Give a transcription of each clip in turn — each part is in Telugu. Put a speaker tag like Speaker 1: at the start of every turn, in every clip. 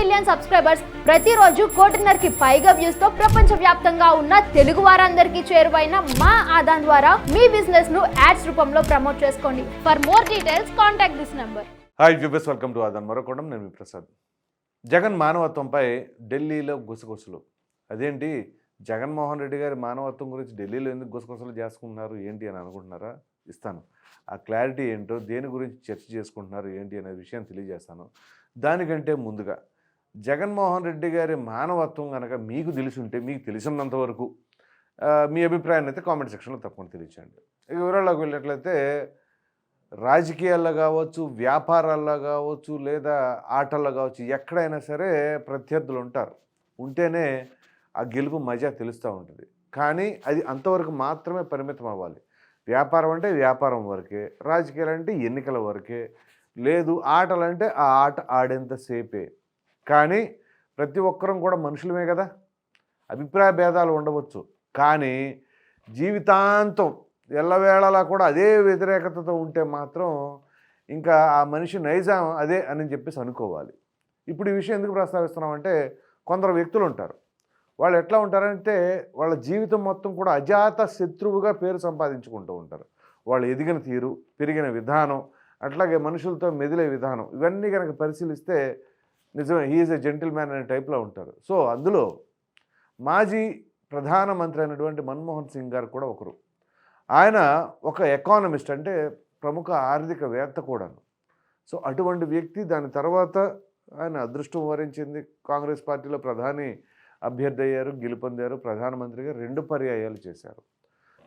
Speaker 1: మిలియన్ సబ్స్క్రైబర్స్ ప్రతిరోజు కోటిన్నరకి పైగా వ్యూస్తో ప్రపంచ వ్యాప్తంగా ఉన్న తెలుగు వారందరికీ చేరువైన మా ఆదాన్ ద్వారా మీ బిజినెస్ను యాడ్స్ రూపంలో ప్రమోట్ చేసుకోండి. For more details contact this number
Speaker 2: hi viewers welcome to Aadan మరొకడం నేను మీ ప్రసాద్. జగన్ మానవత్వంపై ఢిల్లీలో గుసగుసలు. అదేంటి? జగన్మోహన్ రెడ్డి గారి మానవత్వం గురించి ఢిల్లీలో ఎందుకు గుసగుసలు చేసుకుంటున్నారు? ఏంటి అని అనుకుంటున్నారా? ఇస్తాను. ఆ క్లారిటీ ఏంటో దేని గురించి చర్చ చేసుకుంటున్నారు ఏంటి అనే విషయం తెలియజేస్తాను. దానికంటే ముందుగా జగన్మోహన్ రెడ్డి గారి మానవత్వం కనుక మీకు తెలిసి ఉంటే మీకు తెలిసినంత వరకు మీ అభిప్రాయాన్ని అయితే కామెంట్ సెక్షన్లో తప్పకుండా తెలియచేయండి. ఇక వివరాల్లోకి వెళ్ళినట్లయితే రాజకీయాల్లో కావచ్చు వ్యాపారాల్లో కావచ్చు లేదా ఆటల్లో కావచ్చు ఎక్కడైనా సరే ప్రత్యర్థులు ఉంటారు. ఉంటేనే ఆ గెలుపు మజా తెలుస్తూ ఉంటుంది. కానీ అది అంతవరకు మాత్రమే పరిమితం అవ్వాలి. వ్యాపారం అంటే వ్యాపారం వరకే రాజకీయాలు అంటే ఎన్నికల వరకే లేదు ఆటలంటే ఆ ఆట ఆడేంతసేపే కానీ ప్రతి ఒక్కరం కూడా మనుషులమే కదా. అభిప్రాయ భేదాలు ఉండవచ్చు. కానీ జీవితాంతం ఎల్లవేళలా కూడా అదే వ్యతిరేకతతో ఉంటే మాత్రం ఇంకా ఆ మనిషి నైజాం అదే అని చెప్పేసి అనుకోవాలి. ఇప్పుడు ఈ విషయం ఎందుకు ప్రస్తావిస్తున్నామంటే కొందరు వ్యక్తులు ఉంటారు. వాళ్ళు ఎట్లా ఉంటారంటే వాళ్ళ జీవితం మొత్తం కూడా అజాత శత్రువుగా పేరు సంపాదించుకుంటూ ఉంటారు. వాళ్ళు ఎదిగిన తీరు పెరిగిన విధానం అట్లాగే మనుషులతో మెదిలే విధానం ఇవన్నీ కనుక పరిశీలిస్తే నిజమే హీఈస్ ఎ జెంటిల్ మ్యాన్ అనే టైప్లో ఉంటారు. సో అందులో మాజీ ప్రధానమంత్రి అయినటువంటి మన్మోహన్ సింగ్ గారు కూడా ఒకరు. ఆయన ఒక ఎకానమిస్ట్ అంటే ప్రముఖ ఆర్థికవేత్త కూడాను. సో అటువంటి వ్యక్తి దాని తర్వాత ఆయన అదృష్టం వరించింది. కాంగ్రెస్ పార్టీలో ప్రధాని అభ్యర్థి అయ్యారు గెలుపొందారు ప్రధానమంత్రిగా రెండు పర్యాయాలు చేశారు.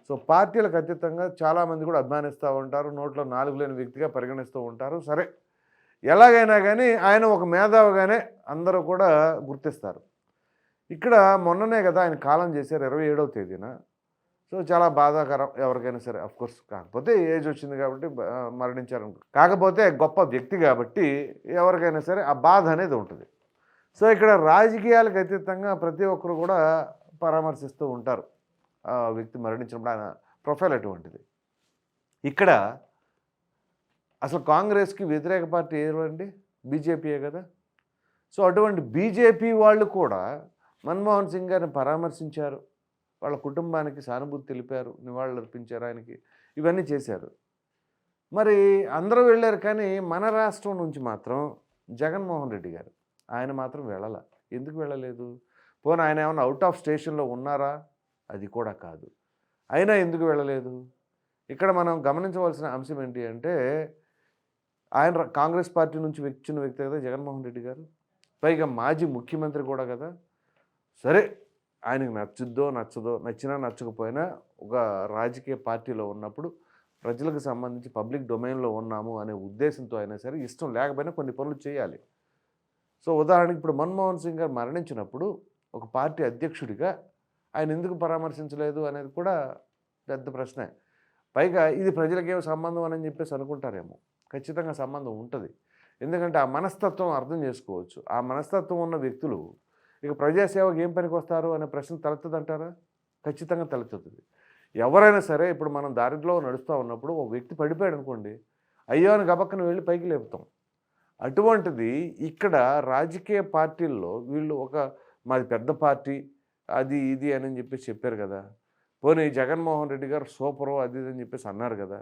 Speaker 2: సో పార్టీలకు అతీతంగా చాలామంది కూడా అభిమానిస్తూ ఉంటారు నోట్లో నాలుగు లేని వ్యక్తిగా పరిగణిస్తూ ఉంటారు. సరే ఎలాగైనా కానీ ఆయన ఒక మేధావిగానే అందరూ కూడా గుర్తిస్తారు. ఇక్కడ మొన్ననే కదా ఆయన కాలం చేశారు ఇరవై ఏడవ తేదీన. సో చాలా బాధాకరం ఎవరికైనా సరే అఫ్కోర్స్ కాకపోతే ఏజ్ వచ్చింది కాబట్టి మరణించారు. కాకపోతే గొప్ప వ్యక్తి కాబట్టి ఎవరికైనా సరే ఆ బాధ అనేది ఉంటుంది. సో ఇక్కడ రాజకీయాలకు అతీతంగా ప్రతి ఒక్కరు కూడా పరామర్శిస్తూ ఉంటారు. ఆ వ్యక్తి మరణించినప్పుడు ఆయన ప్రొఫైల్ అటువంటిది. ఇక్కడ అసలు కాంగ్రెస్కి వ్యతిరేక పార్టీ ఏదండి బీజేపీయే కదా. సో అటువంటి బీజేపీ వాళ్ళు కూడా మన్మోహన్ సింగ్ గారిని పరామర్శించారు. వాళ్ళ కుటుంబానికి సానుభూతి తెలిపారు. నివాళులు అర్పించారు ఆయనకి. ఇవన్నీ చేశారు. మరి అందరూ వెళ్ళారు కానీ మన రాష్ట్రం నుంచి మాత్రం జగన్మోహన్ రెడ్డి గారు ఆయన మాత్రం వెళ్ళాల. ఎందుకు వెళ్ళలేదు? పోనీ ఆయన ఏమైనా అవుట్ ఆఫ్ స్టేషన్లో ఉన్నారా? అది కూడా కాదు. అయినా ఎందుకు వెళ్ళలేదు? ఇక్కడ మనం గమనించవలసిన అంశం ఏంటి అంటే ఆయన కాంగ్రెస్ పార్టీ నుంచి వచ్చిన వ్యక్తి కదా జగన్మోహన్ రెడ్డి గారు. పైగా మాజీ ముఖ్యమంత్రి కూడా కదా. సరే ఆయనకు నచ్చుద్దో నచ్చదో నచ్చినా నచ్చకపోయినా ఒక రాజకీయ పార్టీలో ఉన్నప్పుడు ప్రజలకు సంబంధించి పబ్లిక్ డొమైన్లో ఉన్నాము అనే ఉద్దేశంతో అయినా సరే ఇష్టం లేకపోయినా కొన్ని పనులు చేయాలి. సో ఉదాహరణకి ఇప్పుడు మన్మోహన్ సింగ్ గారు మరణించినప్పుడు ఒక పార్టీ అధ్యక్షుడిగా ఆయన ఎందుకు పరామర్శించలేదు అనేది కూడా పెద్ద ప్రశ్నే. పైగా ఇది ప్రజలకేం సంబంధం అని చెప్పేసి అనుకుంటారేమో. ఖచ్చితంగా సంబంధం ఉంటుంది. ఎందుకంటే ఆ మనస్తత్వం అర్థం చేసుకోవచ్చు. ఆ మనస్తత్వం ఉన్న వ్యక్తులు ఇక ప్రజాసేవకు ఏం పనికి వస్తారు అనే ప్రశ్న తలెత్తదంటారా? ఖచ్చితంగా తలెత్తుతుంది. ఎవరైనా సరే ఇప్పుడు మనం దారిలో నడుస్తూ ఉన్నప్పుడు ఒక వ్యక్తి పడిపోయాడు అనుకోండి అయ్యో అని గబక్కన వెళ్ళి పైకి లేపుతాం. అటువంటిది ఇక్కడ రాజకీయ పార్టీల్లో వీళ్ళు ఒక మాది పెద్ద పార్టీ అది ఇది అని చెప్పేసి చెప్పారు కదా. పోనీ జగన్మోహన్ రెడ్డి గారు సూపరు అది ఇది అని చెప్పేసి అన్నారు కదా.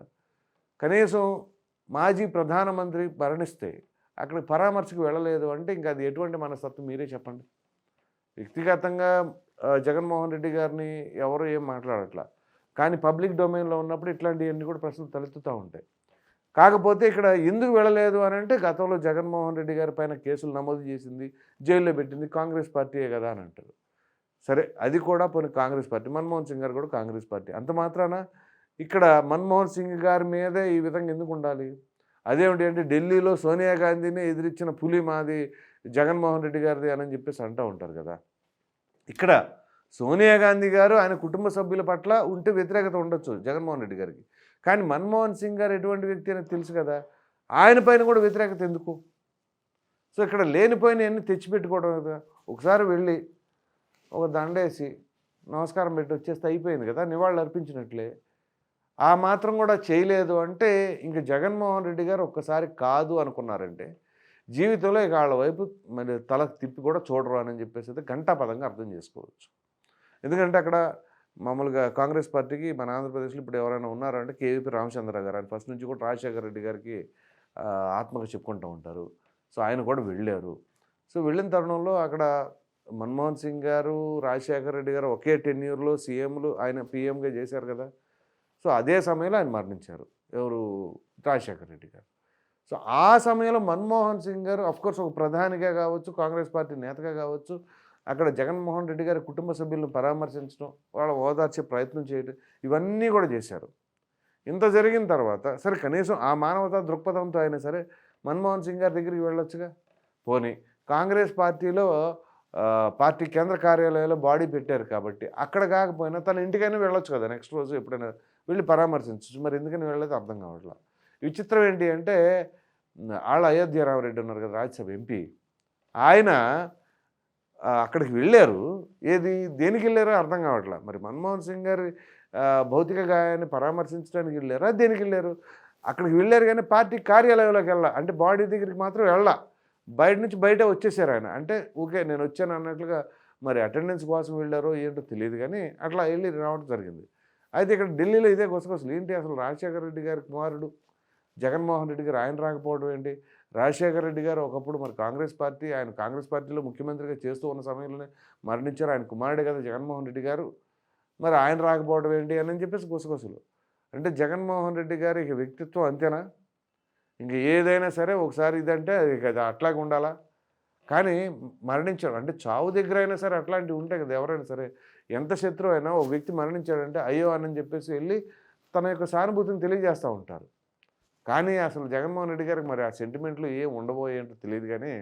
Speaker 2: కనీసం మాజీ ప్రధానమంత్రి మరణిస్తే అక్కడ పరామర్శకు వెళ్ళలేదు అంటే ఇంకా అది ఎటువంటి మనస్తత్వం మీరే చెప్పండి. వ్యక్తిగతంగా జగన్మోహన్ రెడ్డి గారిని ఎవరు ఏం మాట్లాడట్లా. కానీ పబ్లిక్ డొమైన్లో ఉన్నప్పుడు ఇట్లాంటివన్నీ కూడా ప్రశ్నలు తలెత్తుతూ ఉంటాయి. కాకపోతే ఇక్కడ ఎందుకు వెళ్ళలేదు అని అంటే గతంలో జగన్మోహన్ రెడ్డి గారి పైన కేసులు నమోదు చేసింది జైల్లో పెట్టింది కాంగ్రెస్ పార్టీయే కదా అని అంటారు. సరే అది కూడా పోనీ కాంగ్రెస్ పార్టీ. మన్మోహన్ సింగ్ గారు కూడా కాంగ్రెస్ పార్టీ. అంత మాత్రాన? ఇక్కడ మన్మోహన్ సింగ్ గారి మీదే ఈ విధంగా ఎందుకు ఉండాలి? అదేమిటి అంటే ఢిల్లీలో సోనియా గాంధీని ఎదిరించిన పులి మాది జగన్మోహన్ రెడ్డి గారిది అని చెప్పేసి అంటూ ఉంటారు కదా. ఇక్కడ సోనియా గాంధీ గారు ఆయన కుటుంబ సభ్యుల పట్ల ఉంటే వ్యతిరేకత ఉండొచ్చు జగన్మోహన్ రెడ్డి గారికి. కానీ మన్మోహన్ సింగ్ గారు ఎటువంటి వ్యక్తి అనేది తెలుసు కదా ఆయన పైన కూడా వ్యతిరేకత ఎందుకు? సో ఇక్కడ లేనిపోయిన అన్ని తెచ్చిపెట్టుకోవడం కదా. ఒకసారి వెళ్ళి ఒక దండేసి నమస్కారం పెట్టి వచ్చేస్తే అయిపోయింది కదా నివాళులు అర్పించినట్లే. ఆ మాత్రం కూడా చేయలేదు అంటే ఇంక జగన్మోహన్ రెడ్డి గారు ఒక్కసారి కాదు అనుకున్నారంటే జీవితంలో ఇక వాళ్ళ వైపు మరి తల తిప్పి కూడా చూడరు అని చెప్పేసి అయితే ఘంటాపదంగా అర్థం చేసుకోవచ్చు. ఎందుకంటే అక్కడ మామూలుగా కాంగ్రెస్ పార్టీకి మన ఆంధ్రప్రదేశ్లో ఇప్పుడు ఎవరైనా ఉన్నారంటే కేవీపీ రామచంద్ర గారు. ఆయన ఫస్ట్ నుంచి కూడా రాజశేఖర రెడ్డి గారికి ఆత్మగా చెప్పుకుంటూ ఉంటారు. సో ఆయన కూడా వెళ్ళారు. సో వెళ్ళిన తరుణంలో అక్కడ మన్మోహన్ సింగ్ గారు రాజశేఖర రెడ్డి గారు ఒకే టెన్యూర్లో సీఎంలు ఆయన పీఎంగా చేశారు కదా. సో అదే సమయంలో ఆయన మరణించారు. ఎవరు? రాజశేఖర రెడ్డి గారు. సో ఆ సమయంలో మన్మోహన్ సింగ్ గారు అఫ్కోర్స్ ఒక ప్రధానిగా కావచ్చు కాంగ్రెస్ పార్టీ నేతగా కావచ్చు అక్కడ జగన్మోహన్ రెడ్డి గారి కుటుంబ సభ్యులను పరామర్శించడం వాళ్ళ ఓదార్చే ప్రయత్నం చేయడం ఇవన్నీ కూడా చేశారు. ఇంత జరిగిన తర్వాత సరే కనీసం ఆ మానవతా దృక్పథంతో అయినా సరే మన్మోహన్ సింగ్ గారి దగ్గరికి వెళ్ళొచ్చుగా? పోనీ కాంగ్రెస్ పార్టీలో పార్టీ కేంద్ర కార్యాలయంలో బాడీ పెట్టారు కాబట్టి అక్కడ కాకపోయినా తన ఇంటికైనా వెళ్ళొచ్చు కదా నెక్స్ట్ రోజు ఎప్పుడైనా వెళ్ళి పరామర్శించచ్చు. మరి ఎందుకని వెళ్ళలేదు అర్థం కావట్లా? విచిత్రం ఏంటి అంటే వాళ్ళు అయోధ్య రామరెడ్డి ఉన్నారు కదా రాజ్యసభ ఎంపీ. ఆయన అక్కడికి వెళ్ళారు. ఏది దేనికి వెళ్ళారో అర్థం కావట్లా. మరి మన్మోహన్ సింగ్ గారి భౌతిక గాయాన్ని పరామర్శించడానికి వెళ్ళారా? దేనికి వెళ్ళారు? అక్కడికి వెళ్ళారు కానీ పార్టీ కార్యాలయంలోకి వెళ్ళా అంటే బాడీ దగ్గరికి మాత్రం వెళ్ళా. బయట నుంచి బయట వచ్చేసారు ఆయన. అంటే ఓకే నేను వచ్చాను అన్నట్లుగా మరి అటెండెన్స్ కోసం వెళ్ళారో ఏంటో తెలియదు కానీ అట్లా వెళ్ళి రావడం జరిగింది. అయితే ఇక్కడ ఢిల్లీలో ఇదే గుసగుసలు. ఏంటి అసలు రాజశేఖర రెడ్డి గారి కుమారుడు? జగన్మోహన్ రెడ్డి గారు ఆయన రాకపోవడం ఏంటి? రాజశేఖర రెడ్డి గారు ఒకప్పుడు మరి కాంగ్రెస్ పార్టీ ఆయన కాంగ్రెస్ పార్టీలో ముఖ్యమంత్రిగా చేస్తూ ఉన్న సమయంలోనే మరణించారు. ఆయన కుమారుడే కదా జగన్మోహన్ రెడ్డి గారు. మరి ఆయన రాకపోవడం ఏంటి అని చెప్పేసి గుసగుసలు. అంటే జగన్మోహన్ రెడ్డి గారి ఇక వ్యక్తిత్వం అంతేనా? ఇంక ఏదైనా సరే ఒకసారి ఇదంటే అది అట్లాగే ఉండాలా? కానీ మరణించారు. అంటే చావు దగ్గర అయినా సరే అట్లాంటివి ఉంటాయి కదా ఎవరైనా సరే. ఎంత శత్రువు అయినా ఓ వ్యక్తి మరణించాడంటే అయ్యో అని చెప్పేసి వెళ్ళి తన యొక్క సానుభూతిని తెలియజేస్తూ ఉంటారు. కానీ అసలు జగన్మోహన్ రెడ్డి గారికి మరి ఆ సెంటిమెంట్లు ఏం ఉండబోయేంటో తెలియదు కానీ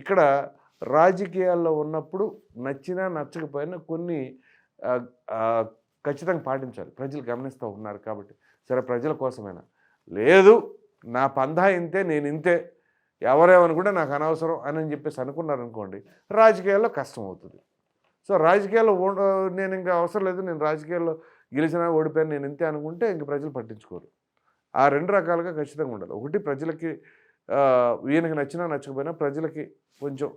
Speaker 2: ఇక్కడ రాజకీయాల్లో ఉన్నప్పుడు నచ్చినా నచ్చకపోయినా కొన్ని ఖచ్చితంగా పాటించాలి. ప్రజలు గమనిస్తూ ఉన్నారు కాబట్టి. సరే ప్రజల కోసమైనా? లేదు. నా పందా ఇంతే నేను ఇంతే. ఎవరేమనుకుంటే నాకు అనవసరం అని చెప్పేసి అనుకున్నారనుకోండి రాజకీయాల్లో కష్టం అవుతుంది. సో రాజకీయాల్లో ఓ- నేను ఇంకా అవసరం లేదు. నేను రాజకీయాల్లో గెలిచినా ఓడిపోయాను నేను ఇంతే అనుకుంటే ఇంక ప్రజలు పట్టించుకోరు. ఆ రెండు రకాలుగా ఖచ్చితంగా ఉండాలి. ఒకటి ప్రజలకి ఈయనకి నచ్చినా నచ్చకపోయినా ప్రజలకి కొంచెం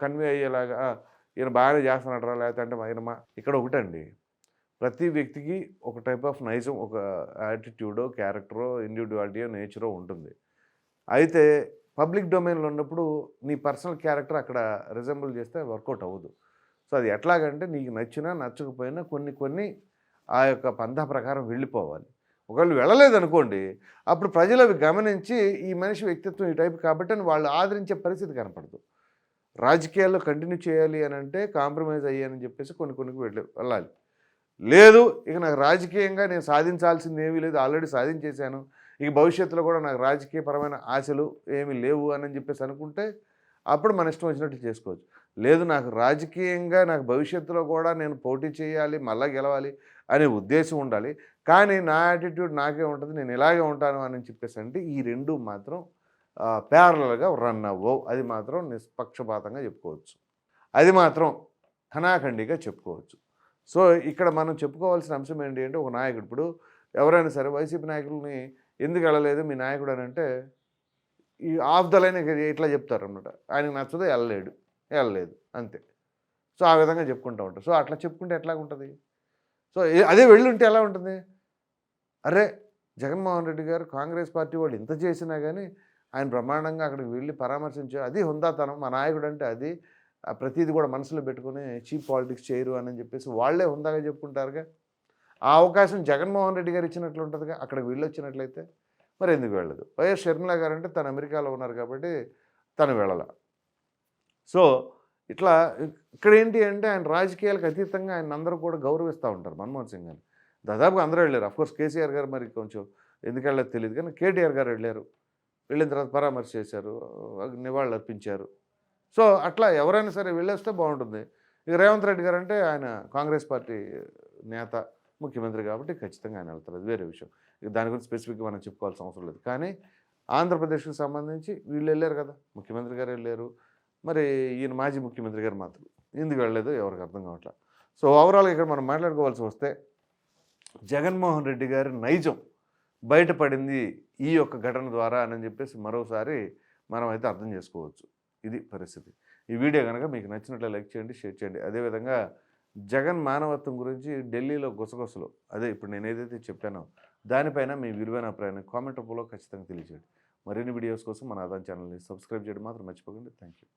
Speaker 2: కన్వే అయ్యేలాగా ఈయన బాగానే చేస్తున్నాడరా లేకపోతే అంటే మా ఇక్కడ ఒకటండి. ప్రతి వ్యక్తికి ఒక టైప్ ఆఫ్ నైజం ఒక యాటిట్యూడో క్యారెక్టరో ఇండివిజువాలిటీయో నేచరో ఉంటుంది. అయితే పబ్లిక్ డొమైన్లో ఉన్నప్పుడు నీ పర్సనల్ క్యారెక్టర్ అక్కడ రిజంబుల్ చేస్తే వర్కౌట్ అవ్వదు. సో అది ఎట్లాగంటే నీకు నచ్చినా నచ్చకపోయినా కొన్ని కొన్ని ఆ యొక్క పంథా ప్రకారం వెళ్ళిపోవాలి. ఒకవేళ వెళ్ళలేదనుకోండి అప్పుడు ప్రజలు అవి గమనించి ఈ మనిషి వ్యక్తిత్వం ఈ టైప్ కాబట్టి అని వాళ్ళు ఆదరించే పరిస్థితి కనపడదు. రాజకీయాల్లో కంటిన్యూ చేయాలి అని అంటే కాంప్రమైజ్ అయ్యానని చెప్పేసి కొన్ని కొన్ని వెళ్ళి వెళ్ళాలి. లేదు ఇక నాకు రాజకీయంగా నేను సాధించాల్సింది ఏమీ లేదు ఆల్రెడీ సాధించేశాను. ఇక భవిష్యత్తులో కూడా నాకు రాజకీయపరమైన ఆశలు ఏమీ లేవు అని చెప్పేసి అనుకుంటే అప్పుడు మన ఇష్టం వచ్చినట్టు చేసుకోవచ్చు. లేదు నాకు రాజకీయంగా నాకు భవిష్యత్తులో కూడా నేను పోటీ చేయాలి మళ్ళా గెలవాలి అనే ఉద్దేశం ఉండాలి. కానీ నా యాటిట్యూడ్ నాకే ఉంటుంది నేను ఇలాగే ఉంటాను అని చెప్పేసి అంటే ఈ రెండు మాత్రం ప్యారలగా రన్ అవ్వవు. అది మాత్రం నిష్పక్షపాతంగా చెప్పుకోవచ్చు. అది మాత్రం ఖనాఖండిగా చెప్పుకోవచ్చు. సో ఇక్కడ మనం చెప్పుకోవాల్సిన అంశం ఏంటి అంటే ఒక నాయకుడు. ఇప్పుడు ఎవరైనా సరే వైసీపీ నాయకుల్ని ఎందుకు వెళ్ళలేదు మీ నాయకుడు అని అంటే ఈ ఆఫ్ ద లైన్ ఇట్లా చెప్తారు అన్నమాట ఆయనకు నచ్చదో వెళ్ళలేడు వెళ్ళలేదు అంతే. సో ఆ విధంగా చెప్పుకుంటూ ఉంటారు సో అట్లా చెప్పుకుంటే ఎట్లా ఉంటుంది సో అదే వెళ్ళుంటే ఎలా ఉంటుంది? అరే జగన్మోహన్ రెడ్డి గారు కాంగ్రెస్ పార్టీ వాళ్ళు ఇంత చేసినా కానీ ఆయన బ్రహ్మాండంగా అక్కడికి వెళ్ళి పరామర్శించారు అది హుందాతనం. మా నాయకుడు అంటే అది ఆ ప్రతిదీ కూడా మనసులో పెట్టుకుని చీప్ పాలిటిక్స్ చేయరు అని చెప్పేసి వాళ్ళే హుందాగా చెప్పుకుంటారుగా. ఆ అవకాశం జగన్మోహన్ రెడ్డి గారు ఇచ్చినట్లు ఉంటుందిగా అక్కడికి వెళ్ళొచ్చినట్లయితే మరి ఎందుకు వెళ్ళదు? వైఎస్ షర్మిల గారు అంటే తను అమెరికాలో ఉన్నారు కాబట్టి తను వెళ్ళాల. సో ఇట్లా ఇక్కడ ఏంటి అంటే ఆయన రాజకీయాలకు అతీతంగా ఆయన అందరూ కూడా గౌరవిస్తూ ఉంటారు మన్మోహన్ సింగ్ గారిని. దాదాపుగా అందరూ వెళ్ళారు. అఫ్కోర్స్ కేసీఆర్ గారు మరి కొంచెం ఎందుకు వెళ్ళలేదు తెలియదు కానీ కేటీఆర్ గారు వెళ్ళారు. వెళ్ళిన తర్వాత పరామర్శ చేశారు. నివాళులు అర్పించారు. సో అట్లా ఎవరైనా సరే వెళ్ళేస్తే బాగుంటుంది. ఇక రేవంత్ రెడ్డి గారు అంటే ఆయన కాంగ్రెస్ పార్టీ నేత ముఖ్యమంత్రి కాబట్టి ఖచ్చితంగా ఆయన వెళ్తారు. అది వేరే విషయం. ఇక దాని గురించి స్పెసిఫిక్గా మనం చెప్పుకోవాల్సిన అవసరం లేదు. కానీ ఆంధ్రప్రదేశ్కి సంబంధించి వీళ్ళు వెళ్ళారు కదా. ముఖ్యమంత్రి గారు వెళ్ళారు. మరి ఈయన మాజీ ముఖ్యమంత్రి గారు మాత్రం ఎందుకు వెళ్ళలేదు ఎవరికి అర్థం కావట్లా. సో ఓవరాల్గా ఇక్కడ మనం మాట్లాడుకోవాల్సి వస్తే జగన్మోహన్ రెడ్డి గారి నైజం బయటపడింది ఈ యొక్క ఘటన ద్వారా అని చెప్పేసి మరోసారి మనం అయితే అర్థం చేసుకోవచ్చు. ఇది పరిస్థితి. ఈ వీడియో కనుక మీకు నచ్చినట్లు లైక్ చేయండి షేర్ చేయండి. అదేవిధంగా జగన్ మానవత్వం గురించి ఢిల్లీలో గుసగుసలు అదే ఇప్పుడు నేను ఏదైతే చెప్పానో దానిపైన మీ విలువైన అభిప్రాయాన్ని కామెంట్ రూపంలో ఖచ్చితంగా తెలియజేయండి. మరిన్ని వీడియోస్ కోసం మన ఆదాన్ ఛానల్ని సబ్స్క్రైబ్ చేయడం మాత్రం మర్చిపోకండి. Thank you